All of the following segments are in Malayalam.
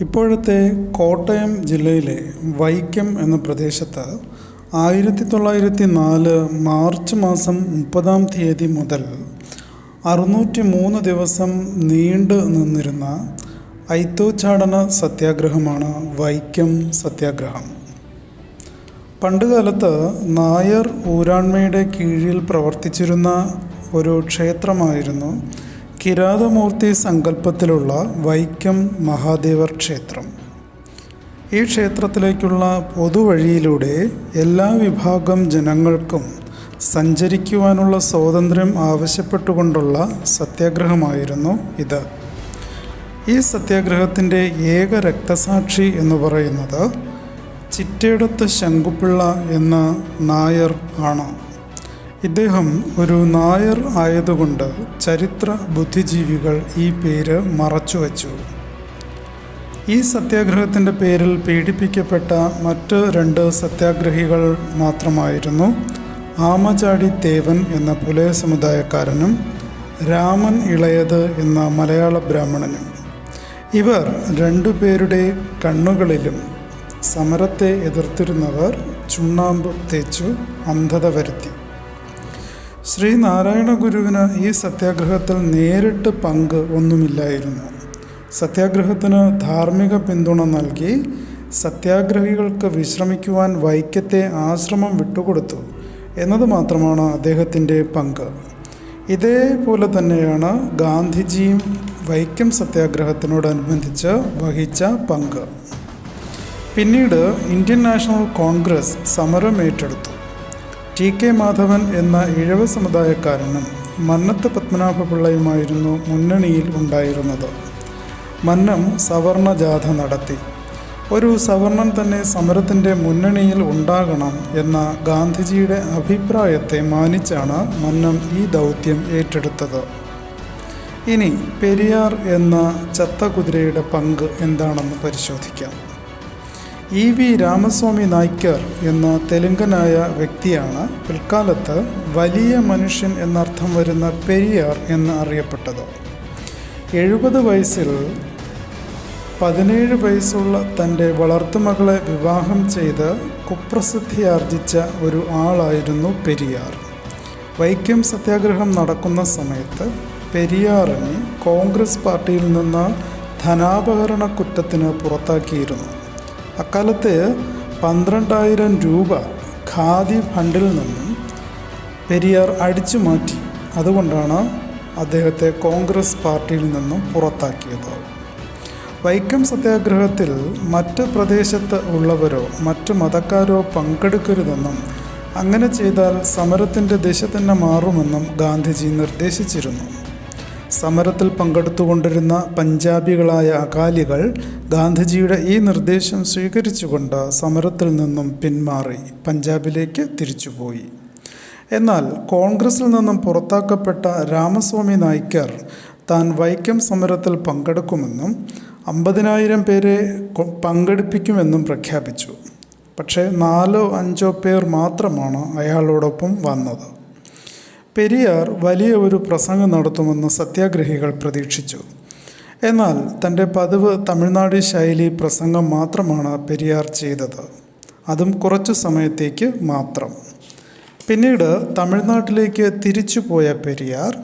ഇപ്പോഴത്തെ കോട്ടയം ജില്ലയിലെ വൈക്കം എന്ന പ്രദേശത്ത് ആയിരത്തി തൊള്ളായിരത്തി നാല് മാർച്ച് മാസം മുപ്പതാം തീയതി മുതൽ അറുന്നൂറ്റി മൂന്ന് ദിവസം നീണ്ടു നിന്നിരുന്ന ഐത്തോച്ചാടന സത്യാഗ്രഹമാണ് വൈക്കം സത്യാഗ്രഹം. പണ്ടുകാലത്ത് നായർ ഊരാൺമയുടെ കീഴിൽ പ്രവർത്തിച്ചിരുന്ന ഒരു ക്ഷേത്രമായിരുന്നു കിരാതമൂർത്തി സങ്കല്പത്തിലുള്ള വൈക്കം മഹാദേവർ ക്ഷേത്രം. ഈ ക്ഷേത്രത്തിലേക്കുള്ള പൊതുവഴിയിലൂടെ എല്ലാ വിഭാഗം ജനങ്ങൾക്കും സഞ്ചരിക്കുവാനുള്ള സ്വാതന്ത്ര്യം ആവശ്യപ്പെട്ടുകൊണ്ടുള്ള സത്യാഗ്രഹമായിരുന്നു ഇത്. ഈ സത്യാഗ്രഹത്തിന്റെ ഏക രക്തസാക്ഷി എന്ന് പറയുന്നത് ചിറ്റേടത്ത് ശങ്കുപിള്ള എന്ന നായർ ആണ്. ഇദ്ദേഹം ഒരു നായർ ആയതുകൊണ്ട് ചരിത്ര ബുദ്ധിജീവികൾ ഈ പേര് മറച്ചുവച്ചു ഈ സത്യാഗ്രഹത്തിന്റെ പേരിൽ പീഡിപ്പിക്കപ്പെട്ട മറ്റ് രണ്ട് സത്യാഗ്രഹികൾ മാത്രമായിരുന്നു ആമചാടി തേവൻ എന്ന പുലയ സമുദായക്കാരനും രാമൻ ഇളയത് എന്ന മലയാള ബ്രാഹ്മണനും. ഇവർ രണ്ടുപേരുടെ കണ്ണുകളിലും സമരത്തെ എതിർത്തിരുന്നവർ ചുണ്ണാമ്പ് തേച്ചു അന്ധത വരുത്തി. ശ്രീനാരായണ ഗുരുവിന് ഈ സത്യാഗ്രഹത്തിൽ നേരിട്ട് പങ്ക് ഒന്നുമില്ലായിരുന്നു. സത്യാഗ്രഹത്തിന് ധാർമ്മിക പിന്തുണ നൽകി സത്യാഗ്രഹികൾക്ക് വിശ്രമിക്കുവാൻ വൈക്കത്തെ ആശ്രമം വിട്ടുകൊടുത്തു എന്നത് മാത്രമാണ് അദ്ദേഹത്തിന്റെ പങ്ക്. ഇതേപോലെ തന്നെയാണ് ഗാന്ധിജിയും വൈക്കം സത്യാഗ്രഹത്തിനോടനുബന്ധിച്ച് വഹിച്ച പങ്ക്. പിന്നീട് ഇന്ത്യൻ നാഷണൽ കോൺഗ്രസ് സമരം ഏറ്റെടുത്തു. ടി കെ മാധവൻ എന്ന ഇഴവ സമുദായക്കാരനും മന്നത്ത് പത്മനാഭപിള്ളയുമായിരുന്നു മുന്നണിയിൽ ഉണ്ടായിരുന്നത്. മന്നം സവർണ ജാഥ നടത്തി. ഒരു സവർണൻ തന്നെ സമരത്തിന്റെ മുന്നണിയിൽ ഉണ്ടാകണം എന്ന ഗാന്ധിജിയുടെ അഭിപ്രായത്തെ മാനിച്ചാണ് മന്നം ഈ ദൗത്യം ഏറ്റെടുത്തത്. ഇനി പെരിയാർ എന്ന ചത്ത കുതിരയുടെ പങ്ക് എന്താണെന്ന് പരിശോധിക്കാം. ഇ വി രാമസ്വാമി നായ്ക്കർ എന്ന തെലുങ്കനായ വ്യക്തിയാണ് പിൽക്കാലത്ത് വലിയ മനുഷ്യൻ എന്നർത്ഥം വരുന്ന പെരിയാർ എന്ന് അറിയപ്പെട്ടത്. എഴുപത് വയസ്സിൽ പതിനേഴ് വയസ്സുള്ള തന്റെ വളർത്തുമകളെ വിവാഹം ചെയ്ത് കുപ്രസിദ്ധി കുപ്രസിദ്ധിയാർജിച്ച ഒരു ആളായിരുന്നു പെരിയാർ. വൈക്കം സത്യാഗ്രഹം നടക്കുന്ന സമയത്ത് പെരിയാറിനെ കോൺഗ്രസ് പാർട്ടിയിൽ നിന്ന് ധനാപകരണ കുറ്റത്തിന് പുറത്താക്കിയിരുന്നു. അക്കാലത്ത് പന്ത്രണ്ടായിരം രൂപ ഖാദി ഫണ്ടിൽ നിന്നും പെരിയാർ അടിച്ചു മാറ്റി. അതുകൊണ്ടാണ് അദ്ദേഹത്തെ കോൺഗ്രസ് പാർട്ടിയിൽ നിന്നും പുറത്താക്കിയത്. വൈക്കം സത്യാഗ്രഹത്തിൽ മറ്റ് പ്രദേശത്ത് ഉള്ളവരോ മറ്റ് മതക്കാരോ പങ്കെടുക്കരുതെന്നും അങ്ങനെ ചെയ്താൽ സമരത്തിന്റെ ദിശ തന്നെ മാറുമെന്നും ഗാന്ധിജി നിർദ്ദേശിച്ചിരുന്നു. സമരത്തിൽ പങ്കെടുത്തുകൊണ്ടിരുന്ന പഞ്ചാബികളായ അകാലികൾ ഗാന്ധിജിയുടെ ഈ നിർദ്ദേശം സ്വീകരിച്ചുകൊണ്ട് സമരത്തിൽ നിന്നും പിന്മാറി പഞ്ചാബിലേക്ക് തിരിച്ചുപോയി. എന്നാൽ കോൺഗ്രസിൽ നിന്നും പുറത്താക്കപ്പെട്ട രാമസ്വാമി നായ്ക്കർ താൻ വൈക്കം സമരത്തിൽ പങ്കെടുക്കുമെന്നും അമ്പതിനായിരം പേരെ പങ്കെടുപ്പിക്കുമെന്നും പ്രഖ്യാപിച്ചു. പക്ഷേ നാലോ അഞ്ചോ പേർ മാത്രമാണ് അയാളോടൊപ്പം വന്നത്. പെരിയാർ വലിയ ഒരു പ്രസംഗം നടത്തുമെന്ന് സത്യാഗ്രഹികൾ പ്രതീക്ഷിച്ചു. എന്നാൽ തന്റെ പതിവ് തമിഴ്നാട് ശൈലി പ്രസംഗം മാത്രമാണ് പെരിയാർ ചെയ്തത്. അതും കുറച്ചു സമയത്തേക്ക് മാത്രം. പിന്നീട് തമിഴ്നാട്ടിലേക്ക് തിരിച്ചു പോയ പെരിയാർ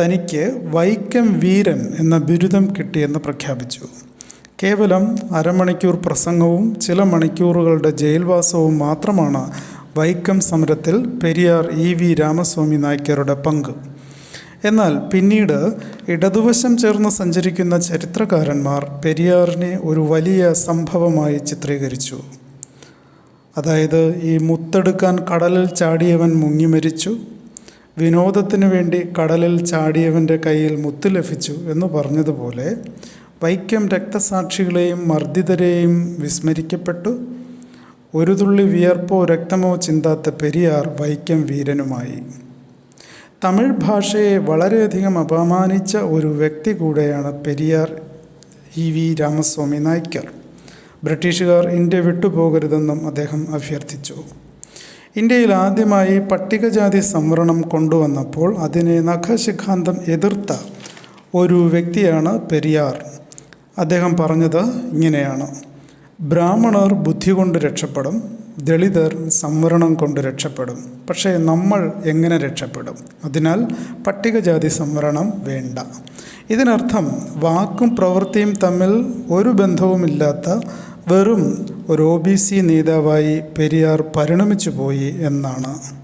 തനിക്ക് വൈക്കം വീരൻ എന്ന ബിരുദം കിട്ടിയെന്ന് പ്രഖ്യാപിച്ചു. കേവലം അരമണിക്കൂർ പ്രസംഗവും ചില മണിക്കൂറുകളുടെ ജയിൽവാസവും മാത്രമാണ് വൈക്കം സമരത്തിൽ പെരിയാർ ഇ വി രാമസ്വാമി നായ്ക്കരുടെ പങ്ക്. എന്നാൽ പിന്നീട് ഇടതുവശം ചേർന്ന് സഞ്ചരിക്കുന്ന ചരിത്രകാരന്മാർ പെരിയാറിനെ ഒരു വലിയ സംഭവമായി ചിത്രീകരിച്ചു. അതായത് ഈ മുത്തെടുക്കാൻ കടലിൽ ചാടിയവൻ മുങ്ങി മരിച്ചു വിനോദത്തിന് വേണ്ടി കടലിൽ ചാടിയവന്റെ കയ്യിൽ മുത്ത് ലഭിച്ചു എന്ന് പറഞ്ഞതുപോലെ വൈക്കം രക്തസാക്ഷികളെയും മർദ്ദിതരെയും വിസ്മരിക്കപ്പെട്ടു. ഒരു തുള്ളി വിയർപ്പോ രക്തമോ ചിന്താത്ത പെരിയാർ വൈക്കം വീരനുമായി. തമിഴ് ഭാഷയെ വളരെയധികം അപമാനിച്ച ഒരു വ്യക്തി കൂടെയാണ് പെരിയാർ ഇ വി രാമസ്വാമി നായ്ക്കർ. ബ്രിട്ടീഷുകാർ ഇന്ത്യ വിട്ടുപോകരുതെന്നും അദ്ദേഹം അഭ്യർത്ഥിച്ചു. ഇന്ത്യയിൽ ആദ്യമായി പട്ടികജാതി സംവരണം കൊണ്ടുവന്നപ്പോൾ അതിനെ നഖശിഖാന്തം എതിർത്ത ഒരു വ്യക്തിയാണ് പെരിയാർ. അദ്ദേഹം പറഞ്ഞത് ഇങ്ങനെയാണ്. ബ്രാഹ്മണർ ബുദ്ധി കൊണ്ട് രക്ഷപ്പെടും ദളിതർ സംവരണം കൊണ്ട് രക്ഷപ്പെടും. പക്ഷേ നമ്മൾ എങ്ങനെ രക്ഷപ്പെടും? അതിനാൽ പട്ടികജാതി സംവരണം വേണ്ട. ഇതിനർത്ഥം വാക്കും പ്രവൃത്തിയും തമ്മിൽ ഒരു ബന്ധവുമില്ലാത്ത വെറും ഒരു ഒ ബി സി നേതാവായി പെരിയാർ പരിണമിച്ചു പോയി എന്നാണ്.